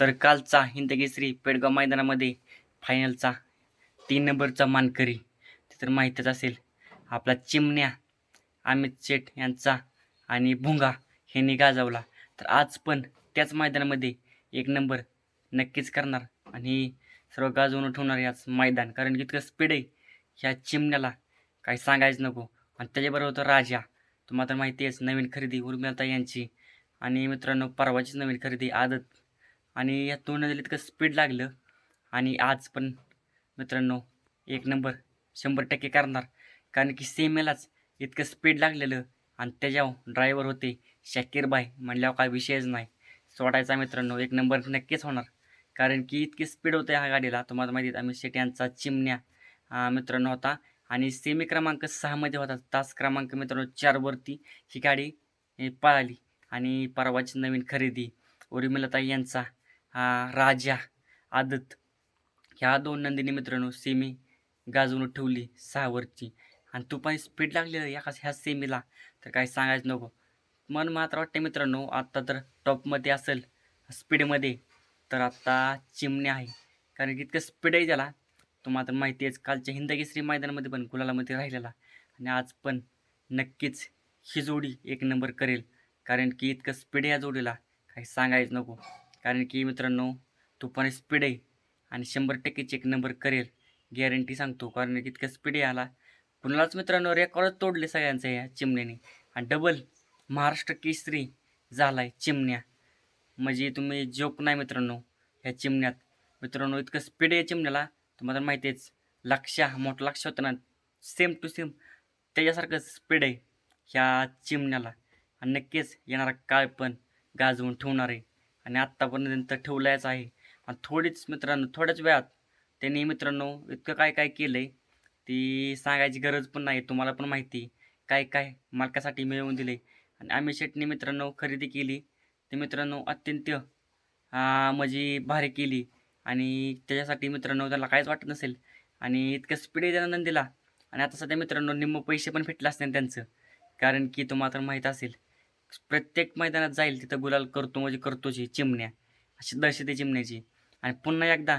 तर कालचा हिंदकेसरी पेडगाव मैदानामध्ये फायनलचा तीन नंबरचा मानकरी. ते तर माहीतच असेल. आपला चिमण्या अमित शेठ यांचा आणि भुंगा ह्यांनी गाजवला. तर आज पण त्याच मैदानामध्ये एक नंबर नक्कीच करणार आणि सर्व गाजवून ठेवणार याच मैदान. कारण की इतकं स्पीड आहे. ह्या चिमण्याला काही सांगायचं नको. आणि त्याच्याबरोबर होतं राजा. तुम्हाला तर माहिती आहेच नवीन खरेदी उर्मिलता यांची. आणि मित्रांनो परवाचीच नवीन खरेदी आदत. आणि या दोन नदीला इतकं स्पीड लागलं. आणि आज पण मित्रांनो एक नंबर शंभर टक्के करणार. कारण की सेमेलाच इतकं स्पीड लागलेलं आणि त्याच्यावर ड्रायव्हर होते शाकीर बाय म्हणल्यावर काय विषयच नाही. सोडायचा मित्रांनो एक नंबर नक्कीच होणार. कारण की इतकी स्पीड होते ह्या गाडीला. तुम्हाला माहिती आहे अमित शेट यांचा चिमण्या मित्रांनो होता. आणि सेमी क्रमांक सहामध्ये होता. तास क्रमांक मित्रांनो चारवरती ही गाडी पळाली. आणि परवाची नवीन खरेदी उर्मिलताई यांचा. राजा आदत. ह्या दोन नंदिनी मित्रांनो सेमी गाजवून ठेवली सहावरची. आणि तुपानी स्पीड लागली ह्या ह्या सेमीला तर काही सांगायचं नको. मन मात्र वाटते मित्रांनो आत्ता तर टॉपमध्ये असेल स्पीडमध्ये तर आत्ता चिमणे आहे. कारण की इतकं स्पीड आहे त्याला. तो मात्र माहिती आहेच कालच्या हिंदकेसरी मैदानामध्ये पण गुलालामध्ये राहिलेला. आणि आज पण नक्कीच ही जोडी एक नंबर करेल. कारण की इतकं स्पीड या जोडीला. काही सांगायचं नको. कारण की मित्रांनो तुपाने स्पीड आहे आणि शंभर टक्केच एक नंबर करेल गॅरंटी सांगतो कारण की इतकं स्पीड आहे आला पुन्हाच मित्रांनो रेकॉर्ड तोडले सगळ्यांचं या चिमण्याने. आणि डबल महाराष्ट्र केसरी झाला आहे चिमण्या. म्हणजे तुम्ही जोक नाही मित्रांनो ह्या चिमण्यात. मित्रांनो इतकं स्पीड आहे चिमण्याला. तुम्हाला माहिती आहेच लक्षा मोठं लक्ष होतं ना सेम टू सेम त्याच्यासारखं स्पीड आहे ह्या चिमण्याला. आणि नक्कीच येणारा काळ पण गाजवून ठेवणार आहे. आणि आत्तापर्यंत ठेवलायच आहे. आणि थोडीच मित्रांनो थोड्याच वेळात त्यांनी मित्रांनो इतकं काय काय केलं आहे ती सांगायची गरज पण नाही तुम्हाला पण माहिती. काय काय मालकासाठी मिळवून दिले. आणि आम्ही शेटने मित्रांनो खरेदी केली. ते मित्रांनो अत्यंत म्हणजे भारी केली. आणि त्याच्यासाठी मित्रांनो त्याला काहीच वाटत नसेल. आणि इतकं स्पीडही त्यांना दिला आणि आता सध्या मित्रांनो निम्म पैसे पण फिटले असते त्यांचं. कारण की तुम्हाला तर माहीत असेल. प्रत्येक मैदानात जाईल तिथं गुलाल करतो म्हणजे करतोच ही चिमण्या. अशी दर्शते चिमण्याची. आणि पुन्हा एकदा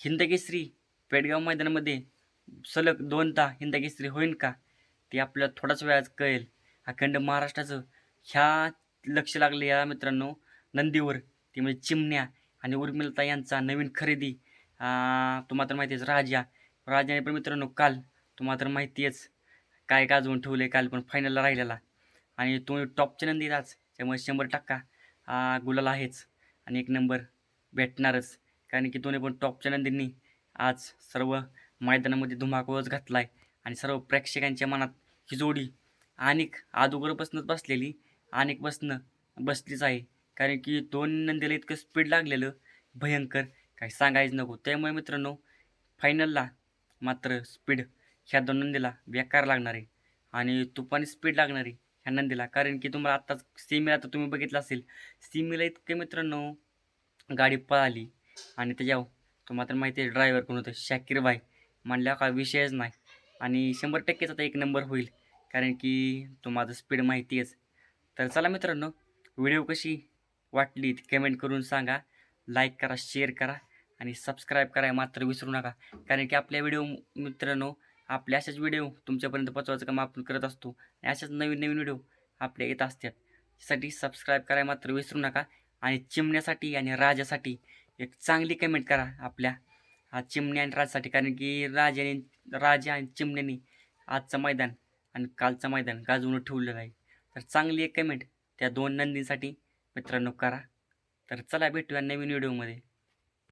हिंदकेसरी पेडगाव मैदानामध्ये सलग दोनदा हिंदकेसरी होईल का? ते आपल्याला थोडाच वेळात कळेल. अखंड महाराष्ट्राचं ह्या लक्ष लागले या मित्रांनो नंदीवर. ते म्हणजे चिमण्या आणि उर्मिलता यांचा नवीन खरेदी. तुम्हाला तर माहिती आहेच राजा. राजाने पण मित्रांनो काल तुम्हाला तर माहिती आहेच काय गाजवून ठेवले काल पण फायनलला राहिलेला. आणि तो टॉपचे नंदी आज त्यामुळे शंभर टक्का गुलाल आहेच. आणि एक नंबर भेटणारच. कारण की दोन्ही पण टॉपच्या नंदींनी आज सर्व मैदानामध्ये धुमाकूळच घातला आहे आणि सर्व प्रेक्षकांच्या मनात ही जोडी अनेक अगोदरपासूनच बसलेली अनेक बसणं बसलीच आहे. कारण की दोन नंदीला इतकं स्पीड लागलेलं भयंकर काही सांगायचं नको. त्यामुळे मित्रांनो फायनलला मात्र स्पीड ह्या दोन नंदीला बेकार लागणार आहे. आणि तुपाने स्पीड लागणार आहे. ह्या नंदीला कारण की तुम्हाला आत्ताच सिमीला तर तुम्ही बघितलं असेल सिमीला इतके मित्रांनो गाडी पळाली आणि त्याच्यावर तुम्हाला तर माहिती आहे ड्रायव्हर कोण होतं? शाकीर भाई. म्हणल्यावर का विषयच नाही. आणि शंभर टक्केच आता एक नंबर होईल. कारण की तुम्हाला स्पीड माहिती आहेच. तर चला मित्रांनो व्हिडिओ कशी वाटली ती कमेंट करून सांगा. लाईक करा शेअर करा आणि सबस्क्राईब करायला मात्र विसरू नका. कारण की आपल्या व्हिडिओ मित्रांनो आपले अशाच व्हिडिओ तुमच्यापर्यंत पोचवायचं काम आपण करत असतो. आणि अशाच नवीन नवीन व्हिडिओ आपल्या येत असतात. त्यासाठी सबस्क्राईब करायला मात्र विसरू नका. आणि चिमण्यासाठी आणि राजासाठी एक चांगली कमेंट करा आपल्या हा चिमण्या आणि राजासाठी. कारण की राजाने राजा आणि चिमण्याने आजचं मैदान आणि कालचं मैदान गाजवून ठेवलेलं आहे. तर चांगली एक कमेंट त्या दोन नंदींसाठी मित्रांनो करा. तर चला भेटूया नवीन व्हिडिओमध्ये